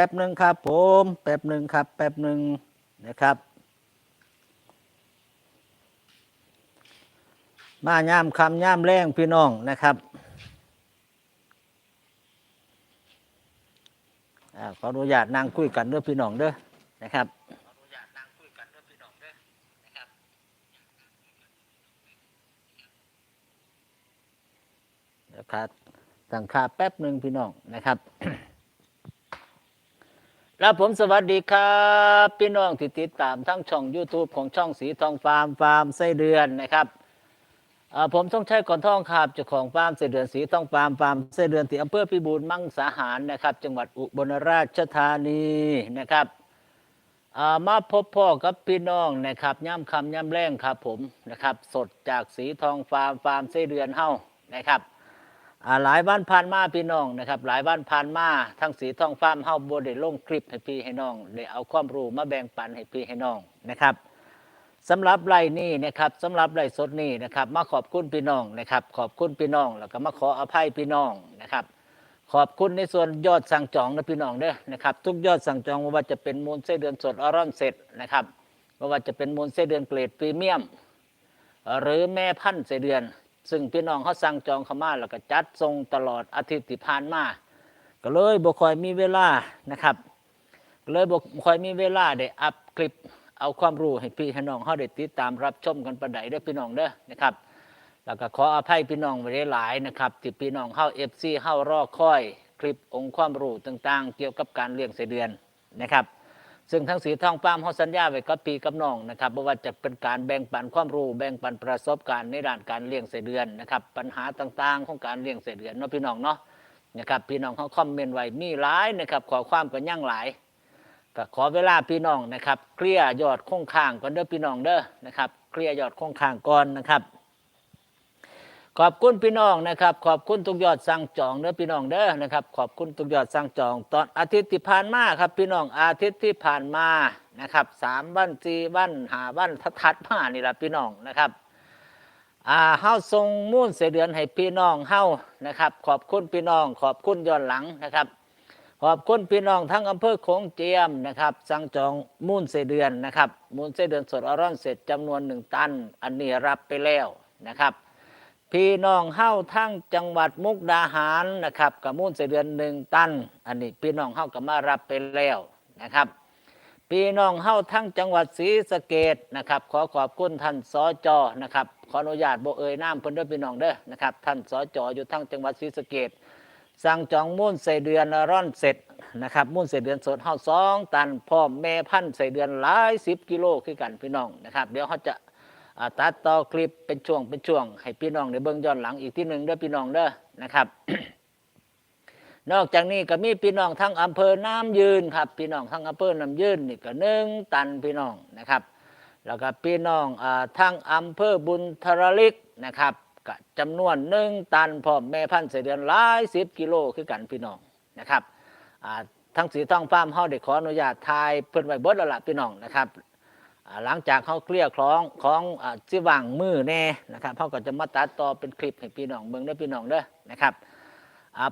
ป๊บหนึ่งครับผม แป๊บหนึ่งครับ แป๊บหนึ่งนะครับ มาย่ามคำย่ามแรงพี่น้องนะครับอขออนุญาตนั่งคุยกันด้อพี่น้องเด้อนะครับสั่งคุยกันเด้อพี่น้องเด้อนะครับครับตั้งค่าแป๊บหนึ่งพี่น้องนะครับ แล้วผมสวัสดีครับ พี่น้องที่ติดตามทั้งช่อง YouTube ของช่องสีทองฟาร์มฟาร์มไส้เดือนนะครับผมต้องใช้ก่อนท่องครับเจ้าของฟาร์มไส้เดือนสีทองฟาร์มฟาร์มไส้เดือนที่อำเภอพิบูลมังสาหารนะครับ จังหวัดอุบลราชธานีนะครับมาพบพ่อกับพี่น้องนะครับย่ำคำย่ำแรงครับผมนะครับ สดจากสีทองฟาร์มฟาร์มไส้เดือนเฮ้านะครับ หลายบ้านผ่านมาพี่น้องนะครับ หลายบ้านผ่านมาทั้งสีทองฟ้าร์มเฮาบ่ได้ลงคลิปให้พี่ให้น้องได้เอาความรู้มาแบ่งปันให้พี่ให้น้องนะครับสำหรับไร่นี้นะครับสำหรับไร่สดนี้นะครับ มาขอบคุณพี่น้องนะครับ ขอบคุณพี่น้องแล้วก็มาขออภัยพี่น้องนะครับ ขอบคุณในส่วนยอดสั่งจองนะพี่น้องเด้อนะครับ ทุกยอดสั่งจองไม่ว่าจะเป็นมูลไส้เดือนสดออรอนเสร็จนะครับไม่ว่าจะเป็นมูลไส้เดือนเกรดพรีเมียม หรือแม่พันธุ์ไส้เดือน ซึ่งพี่น้องเขาสั่งจองเข้ามาแล้วก็จัดส่งตลอดอาทิตย์ที่ผ่านมาก็เลยบ่ค่อยมีเวลานะครับเลยบ่ค่อยมีเวลาได้อัพคลิปเอาความรู้ให้พี่ให้น้องเขาได้ติดตามรับชมกันประใดเด้อพี่น้องเด้อนะครับ แล้วก็ขออภัยพี่น้องไว้หลายนะครับที่พี่น้องเข้าเอฟซีเข้ารอคอย คลิปองค์ความรู้ต่างๆ เกี่ยวกับการเลี้ยงไส้เดือนนะครับ ซึ่งทั้งสีทองป้ามเขาสัญญาไว้กับปีกับน้องนะครับว่าจะเป็นการแบ่งปันความรู้แบ่งปันประสบการณ์ในด้านการเลี้ยงไส้เดือนนะครับ ปัญหาต่างๆ ของการเลี้ยงไส้เดือนเนาะพี่น้องเนาะนะครับพี่น้องเขาคอมเมนต์ไว้มีหลายนะครับ ขอความกันยั่งหลายก็ขอเวลาพี่น้องนะครับ เคลียร์ยอดคงค้างก่อนเด้อพี่น้องเด้อนะครับ เคลียร์ยอดคงค้างก่อนนะครับ ขอบคุณพี่น้องนะครับ ขอบคุณทุกยอดสั่งจองเด้อพี่น้องเด้อนะครับ ขอบคุณทุกยอดสั่งจอง ตอนอาทิตย์ที่ผ่านมาครับ พี่น้องอาทิตย์ที่ผ่านมานะครับสามวันสี่วันหาวันทัดๆมานี่แหละพี่น้องนะครับอ่าเฮาส่งมูลเสเดือนให้พี่น้องเฮานะครับ ขอบคุณพี่น้อง ขอบคุณย้อนหลังนะครับ ขอบคุณพี่น้องทั้งอำเภอโขงเจียมนะครับ สั่งจองมูลเสเดือนนะครับมูลเสเดือนสดอร่อนเสร็จจำนวนหนึ่งตัน อันนี้รับไปแล้วนะครับ พี่น้องเฮ้าทั้งจังหวัดมุกดาหารนะครับกับมูลเสเดือนหนึ่งตัน อันนี้พี่น้องเฮ้าก็มารับไปแล้วนะครับพี่น้องเฮ้าทั้งจังหวัดศรีสะเกดนะครับ ขอขอบคุณท่านสจนะครับขออนุญาตโบเอ่ยน้ำเพิ่นด้อพี่น้องเด้อนะครับท่านสจอยู่ทั้งจังหวัดศรีสะเกดสั่งจองมูลใส่เดือนร่อนเสร็จนะครับมูลใส่เดือนสดเฮาสองตันพร้อแม่พันธุ์ใส่เดือนหลายสิบกิโลคือกันพี่น้องนะครับ เดี๋ยวเขาจะ ตัดต่อคลิปเป็นช่วงเป็นช่วง ให้พี่น้องได้เบิ่งย้อนหลังอีกที่หนึ่งเด้อพี่น้องเด้อนะครับ นอกจากนี้ก็มีพี่น้องทั้งอำเภอน้ำยืนครับ พี่น้องทั้งอำเภอน้ำยืนนี่ก็หนึ่งตันพี่น้องนะครับ แล้วก็พี่น้องอทั้งอำเภอบุญทรลิกนะครับก็จำนวนหนึ่งตันพร้อมแม่พันธุ์เสเดือนหลายสิบกิโลคือกันพี่น้องนะครับทั้งสีทองฟ้ามเฮาได้ขออนุญาตทายเพิ่นไว้เบิดแล้วล่ะพี่น้องนะครับอ่า หลังจากเขาเคลียร์คล้องของอ่าที่างมือแน่นะครับเขาก็จะมาตัดต่อเป็นคลิปให้พี่น้องเบิ่งได้พี่น้องเด้อนะครับ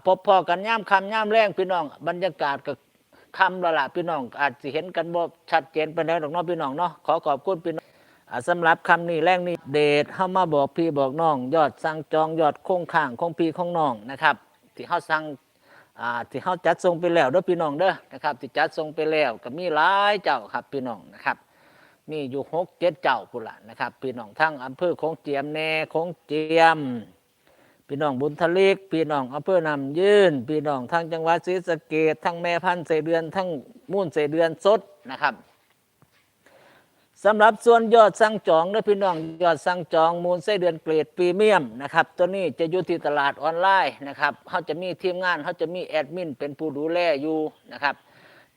พบพอกันย่ำคำย่ำแรงพี่น้องบรรยากาศก็คำละละพี่น้อง อาจจะเห็นกันบ่ชัดเจนไปแล้วดอกน้องพี่น้องเนาะขอขอบคุณพี่น้องสำหรับคำนี้แรงนี้เดทเข้ามาบอกพี่บอกน้อง ยอดสั่งจองยอดคงข้างของพี่ของน้องนะครับที่เขาสั่งที่เขาจัดส่งไปแล้วเด้อพี่น้องเด้อนะครับที่จัดส่งไปแล้วก็มีหลายเจ้าครับพี่น้องนะครับ มีอยู่หกเจ็ดเจ้าปุนละนะครับพี่น้องทั้งอำเภอโขงเจียมแน่โขงเจียม พี่น้องบุญทะเลกพี่น้องอำเภอนำยืนพี่น้องทั้งจังหวัดศรีสะเกดทั้งแม่พันธุ์เสเดือนทั้งมูนเสเดือนสดนะครับสำหรับส่วนยอดสั่งจองเด้อพี่น้องยอดสั่งจองมูลไส้เดือนเกรดพรีเมียมนะครับตัวนี้จะอยู่ที่ตลาดออนไลน์นะครับเขาจะมีทีมงานเขาจะมีแอดมินเป็นผู้ดูแลอยู่นะครับ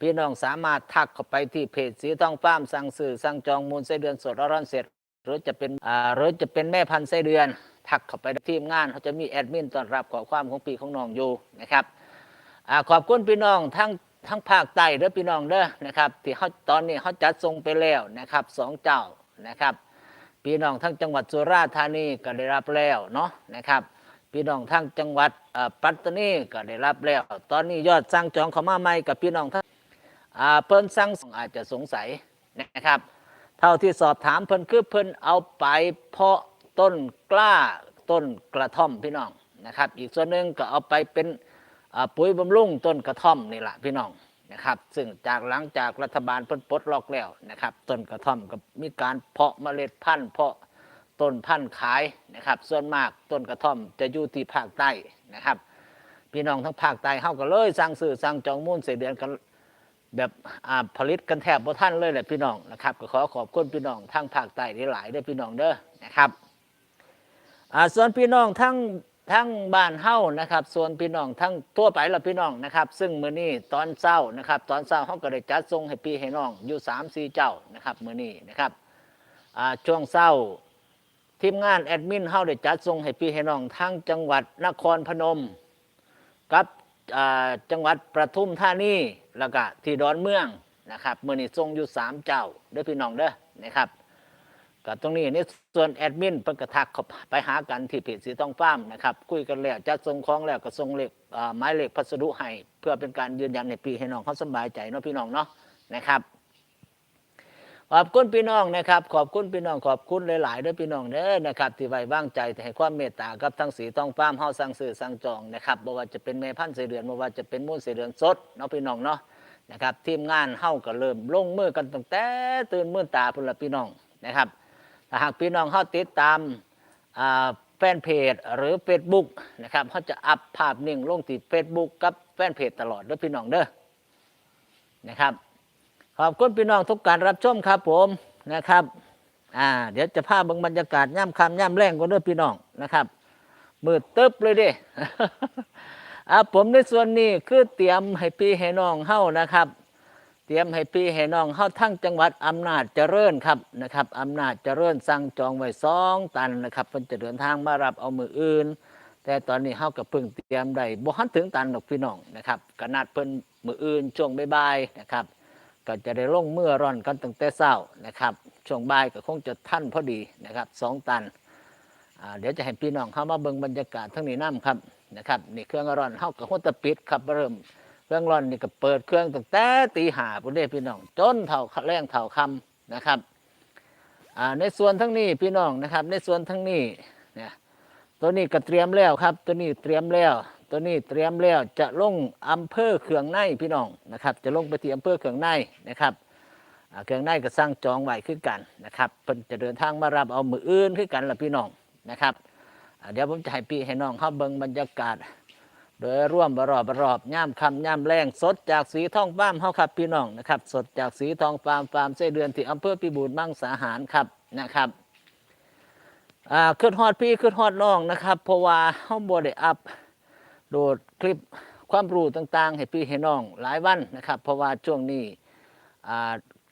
พี่น้องสามารถทักเข้าไปที่เพจสีทองฟ้ามสั่งซื้อสั่งจองมูลไส้เดือนสดร่อนเสร็จ หรือจะเป็นอ่าหรือจะเป็นแม่พันธุ์ไส้เดือน ทักเข้าไปทีมงานเขาจะมีแอดมินต้อนรับขอความของปีของน้องอยู่นะครับอ่าขอบคุณพี่น้องทั้งทั้งภาคใต้เด้อพี่น้องเด้อนะครับที่เขาตอนนี้เขาจัดส่งไปแล้วนะครับสองเจ้านะครับพี่น้องทั้งจังหวัดสุราษฎร์ธานีก็ได้รับแล้วเนาะนะครับพี่น้องทั้งจังหวัดอ่อปัตตานีก็ได้รับแล้ว ตอนนี้ยอดสั่งจองเข้ามาใหม่กับพี่น้องทั้ง เพิ่นสั่งอาจจะสงสัยนะครับ เท่าที่สอบถามเพิ่นคือเพิ่นเอาไปเพาะต้นกล้าต้นกระท่อมพี่น้องนะครับ อีกส่วนหนึ่งก็เอาไปเป็นปุ๋ยบำรุงต้นกระท่อมนี่แหละพี่น้องนะครับ ซึ่งจากหลังจากรัฐบาลเพิ่นปลดล็อกแล้วนะครับต้นกระท่อมก็มีการเพาะเมล็ดพันธุ์เพาะต้นพันธุ์ขายนะครับ ส่วนมากต้นกระท่อมจะอยู่ที่ภาคใต้นะครับ พี่น้องทั้งภาคใต้เฮาก็เลยสั่งซื้อสั่งจองมูลเสียเดือนกัน แบบผลิตกันแทบบ่ท่านเลยแหละพี่น้องนะครับก็ขอขอบคุณพี่น้องทั้งภาคใต้หลายๆเด้อพี่น้องเด้อนะครับส่วนพี่น้องทั้งทั้งบ้านเฮ้านะครับ ส่วนพี่น้องทั้งทั่วไปละพี่น้องนะครับ ซึ่งมื้อนี้ตอนเช้านะครับ ตอนเช้าเฮาก็ได้จัดส่งให้พี่ให้น้องอยู่3 4เจ้านะครับมื้อนี้นะครับช่วงเช้าทีมงานแอดมินเฮาได้จัดส่งให้พี่ให้น้องทั้งจังหวัดนครพนม กับจังหวัดประทุมธานี แล้วก็ที่ดอนเมืองนะครับเมื่อนี้ทรงอยู่สามเจ้าเด้อพี่น้องเด้อนะครับก็ตรงนี้นี่ส่วนแอดมินเพิ่นกระทักข้าไปหากันที่เพจสีทองฟ้ามนะครับคุยกันแล้วจัดส่งของแล้วก็ส่งเลขอ่าหมายเลขพัสดุให้เพื่อเป็นการยืนยันในปีให้น้องเขาสบายใจเนาะพี่น้องเนาะนะครับ ขอบคุณพี่น้องนะครับ ขอบคุณพี่น้องขอบคุณหลายๆด้วยพี่น้องเด้อนะครับที่ไว้วางใจให้ความเมตตากับทั้งสีต้องฟ้ามเฮาสั่งซื้อสั่งจองนะครับบ่ว่าจะเป็นแม่พันธุ์เสเดือนบ่ว่าจะเป็นมูลเสเดือนสดเนาะพี่น้องเนาะนะครับทีมงานเฮาก็เริ่มลงมือกันตั้งแต่ตื่นมื่นตาพุ่นละพี่น้องนะครับถ้าหากพี่น้องเฮาติดตามอ่าแฟนเพจหรือ Facebook นะครับเขาจะอัพภาพนิ่งลงที่ Facebook กับแฟนเพจตลอดด้อพี่น้องเด้อนะครับ ขอบคุณพี่น้องทุกการรับชมครับผมนะครับ อ่า เดี๋ยวจะพาบิ่งบรรยากาศย่ำคำย่ำแรงกันด้วยพี่น้องนะครับมืดตึ๊บเลยดิอ่าผมในส่วนนี้คือเตรียมให้พี่ให้น้องเฮานะครับ เตรียมให้พี่ให้น้องเฮาทั้งจังหวัดอำนาจเจริญครับนะครับอำนาจเจริญสั่งจองไว้สองตันนะครับเพิ่นจะเดินทางมารับเอามืออื่น แต่ตอนนี้เฮาก็เพิ่งเตรียมได้บ่ทันถึงตันดอกพี่น้องนะครับก็นัดเพิ่นมืออื่นช่วงบ่ายๆนะครับ ก็จะได้ลงเมื่อร่อนกันตั้งแต่เช้านะครับ ช่วงบ่ายก็คงจะท่านพอดีนะครับสองตันเดี๋ยวจะให้พี่น้องเข้ามาเบิ่งบรรยากาศทั้งนี้น้ำครับนะครับนี่เครื่องร่อนเฮากับหัวตะปิดครับเริ่มเครื่องร่อนนี่ก็เปิดเครื่องตั้งแต่ตีห้าพุ่นเด้พี่น้องจนเท่าแรงเท่าคำนะครับในส่วนทั้งนี้พี่น้องนะครับ ในส่วนทั้งนี้เนี่ยตัวนี้ก็เตรียมแล้วครับ ตัวนี้เตรียมแล้ว ตัวนี้เตรียมแล้วจะลงอำเภอเขืองในพี่น้องนะครับ จะลงไปที่อำเภอเขืองในนะครับเขืองในก็สร้างจองไว้ขึ้นกันนะครับเพิ่นจะเดินทางมารับเอามืออื่นขึ้นกันละพี่น้องนะครับเดี๋ยวผมจะให้พี่ให้น้องเข้าเบิ่งบรรยากาศ โดยร่วมบรอบบรอบย่ามคำย่ามแรงสดจากสีทองฟ้ามเฮาครับพี่น้องนะครับสดจากสีทองฟาร์มฟาร์มไส้เดือนที่อำเภอพิบูลมั่งสาหารครับนะครับอ่าขึ้นฮอดพี่ขึ้นฮอดน้องนะครับเพราะว่าเฮาบ่ได้อัพ โดดคลิปความรู้ต่างๆ ให้พี่ให้น้องหลายวันนะครับ เพราะว่าช่วงนี้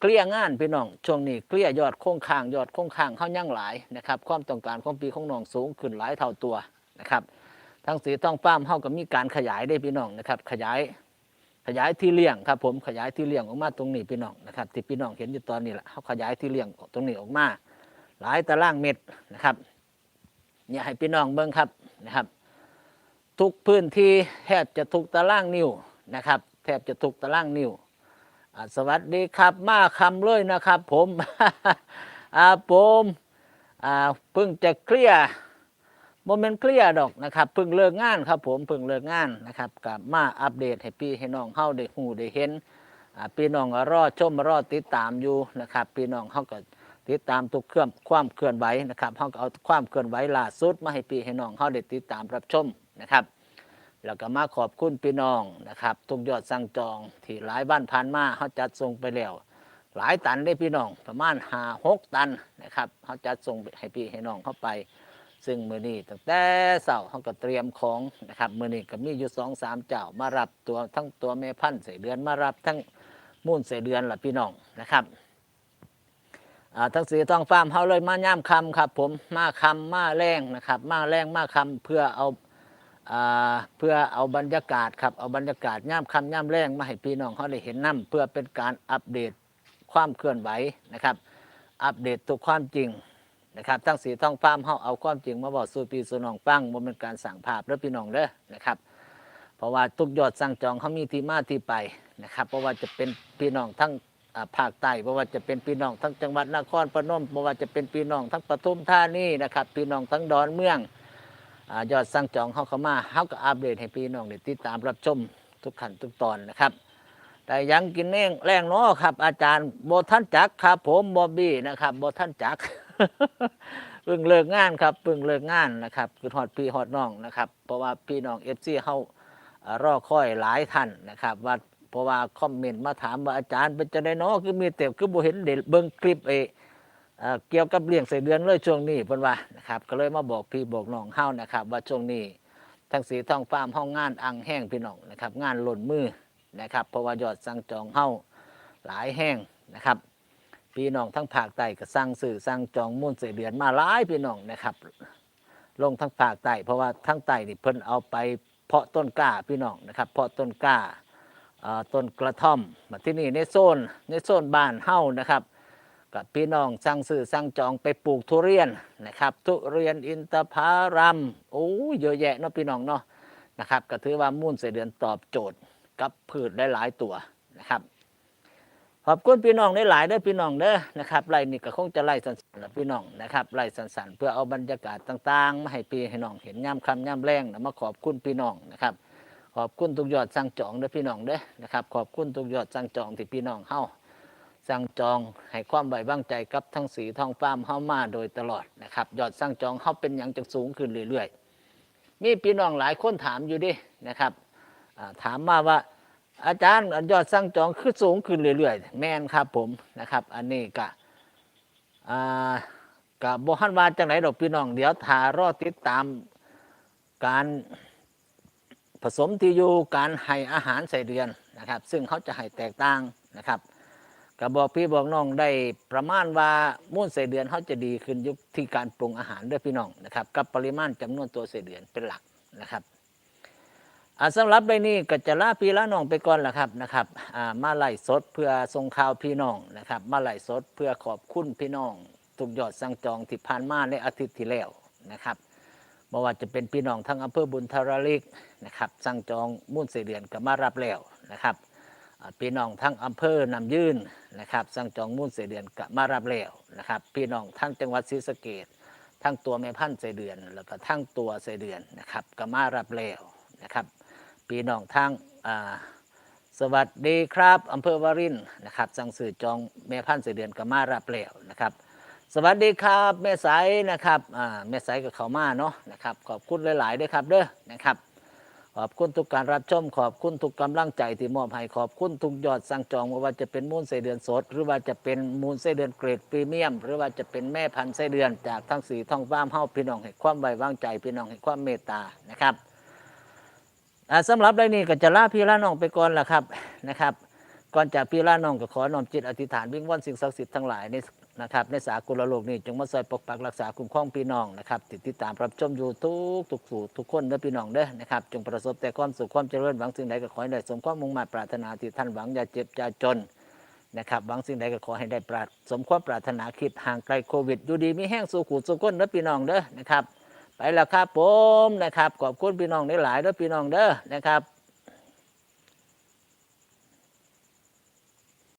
เกลี้ยงานพี่น้องช่วงนี้เกลี้ยยอดโค้งคางยอดโค้งคางเข้ายั่งหลายนะครับความต้องการของพี่ของน้องสูงขึ้นหลายเท่าตัวนะครับทั้งสีต้องป้ามเฮาก็มีการขยายได้พี่น้องนะครับ ขยายขยายที่เลี้ยงครับผมขยายที่เลี้ยงออกมาตรงนี้พี่น้องนะครับที่พี่น้องเห็นอยู่ตอนนี้แหละเฮาขยายที่เลี้ยงตรงนี้ออกมา หลายตารางเมตรนะครับเนี่ยให้พี่น้องเบิ่งครับนะครับ ทุกพื้นที่แทบจะทุกตารางนิ้วนะครับ แทบจะทุกตารางนิ้วสวัสดีครับมาคำเลยนะครับ ผมอาผมเพิ่งจะเคลียร์โมเมนต์เคลียร์ดอกนะครับเพิ่งเลิกงานครับ ผมเพิ่งเลิกงานนะครับกับมาอัปเดตให้พี่ให้น้องเฮาได้หูได้เห็นพี่น้องรอชมรอติดตามอยู่นะครับ พี่น้องเฮาก็ติดตามทุกเครื่องความเคลื่อนไหวนะครับเขาก็เอาความเคลื่อนไหวล่าสุดมาให้พี่ให้น้องเขาได้ติดตามรับชม นะครับ แล้วก็มาขอบคุณพี่น้องนะครับ ทุกยอดสั่งจองที่หลายบ้านผ่านมาเขาจัดส่งไปแล้ว หลายตันได้พี่น้องประมาณห้าหกตันนะครับเขาจัดส่งให้พี่ให้น้องเข้าไป ซึ่งมือนี้ตั้งแต่เสาร์เขาก็เตรียมของนะครับมือนี้ก็มีอยู่สองสามเจ้ามารับตัวทั้งตัวแม่พันธุ์ใส่เดือนมารับทั้งมูลใส่เดือนละพี่น้องนะครับทั้งสีทองฟาร์มเฮาเลยมาย่ามคำครับ ผมมาคำมาแรงนะครับ มาแรงมาคำเพื่อเอา เพื่อเอาบรรยากาศครับเอาบรรยากาศย่ามคำย่ามแรงมาให้พี่น้องเขาได้เห็นนํเพื่อเป็นการอัปเดตความเคลื่อนไหวนะครับ อัปเดตทุกความจริงนะครับทั้งสีท้องฟ้ามเฮาเอาความจริงมาบอกสู่พี่สู่น้องฟังบ่เป็นการสั่งภาพแล้วพี่น้องเด้อนะครับเพราะว่าทุกยอดสั่งจองเขามีที่มาที่ไปนะครับเพราะว่าจะเป็นพี่น้องทั้งภาคใต้เพราะว่าจะเป็นพี่น้องทั้งจังหวัดนครพนมเพราะว่าจะเป็นพี่น้องทั้งปทุมธานีนะครับพี่น้องทั้งดอนเมือง ยอดสั่งจองเข้าเข้ามาเฮาก็อัปเดตให้พี่น้องได้ติดตามรับชมทุกขั้นทุกตอนนะครับ แต่ยังกินเองแรงเนาะครับ อาจารย์บท่านจักครับ ผมบอบบี้นะครับบท่านจักเพิ่งเลิกงานครับเพิ่งเลิกงานนะครับคือฮอดพี่ฮอดน้องนะครับ เพราะว่าพี่น้องเอฟซีเฮารอคอยหลายท่านนะครับว่าเพราะว่าคอมเมนต์มาถามว่าอาจารย์เป็นจะได้เนาะคือมีแต่คือบ่เห็นเด็เบิ่งคลิปเอ เกี่ยวกับเลี้ยงไส้เดือนเลยช่วงนี้เพิ่นว่านะครับก็เลยมาบอกพี่บอกน้องเฮานะครับ ว่าช่วงนี้ทั้งสีทองฟาร์มเฮางานอังแห้งพี่น้องนะครับ งานหล่นมือนะครับเพราะว่ายอดสั่งจองเฮาหลายแห้งนะครับพี่น้องทั้งภาคใต้ก็สั่งสื่อสั่งจองมุ่นเสเดือนมาหลายพี่น้องนะครับ ลงทั้งภาคใต้เพราะว่าทั้งใต้นี่เพิ่นเอาไปเพาะต้นกล้าพี่น้องนะครับเพาะต้นกล้าต้นกระท่อมมาที่นี่ในโซนในโซนบ้านเฮานะครับ กับพี่น้องสั่งซื้อสั่งจองไปปลูกทุเรียนนะครับ ทุเรียนอินทผลัมโอ้ยเยอะแยะเนาะพี่น้องเนาะนะครับก็ถือว่ามุ่นเสเดือนตอบโจทย์กับพืชได้หลายตัวนะครับขอบคุณพี่น้องได้หลายๆเด้อพี่น้องเด้อนะครับไล่นี่ก็คงจะไล่สันๆนะพี่น้องนะครับไล่สันๆเพื่อเอาบรรยากาศต่างๆมาให้พี่ให้น้องเห็นย่ำคำย่ำแรงนะมาขอบคุณพี่น้องนะครับขอบคุณทุกยอดสั่งจองเด้อพี่น้องเด้อนะครับขอบคุณทุกยอดสั่งจองที่พี่น้องเฮา สั่งจองให้ความไว้วางใจกับทั้งสีทองฟ้ามเฮามาโดยตลอดนะครับยอดสั่งจองเฮาเป็นอย่างจะสูงขึ้นเรื่อยๆมีพี่น้องหลายคนถามอยู่ดินะครับถามมาว่าอาจารย์ยอดสั่งจองคือสูงขึ้นเรื่อยๆ แม่นครับผมนะครับ อันนี้ก็กับบฮันวาจังไหนดอกพี่น้องเดี๋ยวทารอติดตามการผสมที่อยู่การให้อาหารใส่เดือนนะครับ ซึ่งเขาจะให้แตกต่างนะครับ ก็บอกพี่บอกน้องได้ประมาณว่ามูลใส่เดือนเขาจะดีขึ้นยุคที่การปรุงอาหารด้วยพี่น้องนะครับ กับปริมาณจำนวนตัวใส่เดือนเป็นหลักนะครับอ่าสำหรับใบนี้ก็จะลาพี่ละน้องไปก่อนละครับนะครับอ่ามาไล่สดเพื่อส่งข่าวพี่น้องนะครับ มาไล่สดเพื่อขอบคุณพี่น้องทุกยอดสั่งจองที่ผ่านมาในอาทิตย์ที่แล้วนะครับไม่ว่าจะเป็นพี่น้องทั้งอำเภอบุญทรลิกนะครับสั่งจองมุ่นเสเดือนก็มารับแล้วนะครับ พี่น้องทั้งอำเภอนำยื่นนะครับสั่งจองมุ่นเสเดือนก็มารับแล้วนะครับ พี่น้องทั้งจังหวัดศรีสะเกดทั้งตัวแม่พันธุ์เสเดือน แล้วก็ทั้งตัวเสเดือนนะครับก็มารับแล้วนะครับพี่น้องทางสวัสดีครับอำเภอวารินนะครับสั่งสื่อจองแม่พันธุ์เสเดือนก็มารับแล้วนะครับ สวัสดีครับแม่สายนะครับแม่สายกับเขามาเนาะนะครับขอบคุณหลายๆด้วยครับเด้อนะครับ ขอบคุณทุกการรับชม ขอบคุณทุกกำลังใจที่มอบให้ขอบคุณทุกยอดสั่งจองไม่ว่าจะเป็นมูลไส้เดือนสด หรือว่าจะเป็นมูลไส้เดือนเกรดพรีเมียม หรือว่าจะเป็นแม่พันธุ์ไส้เดือนจากทั้งสีทองฟ้ามเฮาพี่น้องให้ความไว้วางใจพี่น้องให้ความเมตตานะครับอ่าสำหรับรายนี้ก็จะลาพี่ลาน้องไปก่อนละครับนะครับ ก่อนจากพี่ลาน้องก็ขอน้อมจิตอธิษฐานวิงวอนสิ่งศักดิ์สิทธิ์ทั้งหลายใน นะครับในสากลโลกนี้จงมาซอยปกปักรักษาคุ้มครองพี่น้องนะครับติดติดตามรับชมอยู่ทุกทุกสู่ทุกคนเด้อพี่น้องเด้อนะครับจงประสบแต่ความสุขความเจริญหวังสิ่งใดก็ขอให้ได้สมความมุ่งมั่นปรารถนาที่ท่านหวังอย่าเจ็บอย่าจนนะครับหวังสิ่งใดก็ขอให้ได้ปราศสมความปรารถนาคิดห่างไกลโควิดอยู่ดีมีแห้งสู่ขู่สู่ก้นเด้อพี่น้องเด้อนะครับไปแล้วครับผมนะครับขอบคุณพี่น้องได้หลายๆเด้อพี่น้องเด้อนะครับ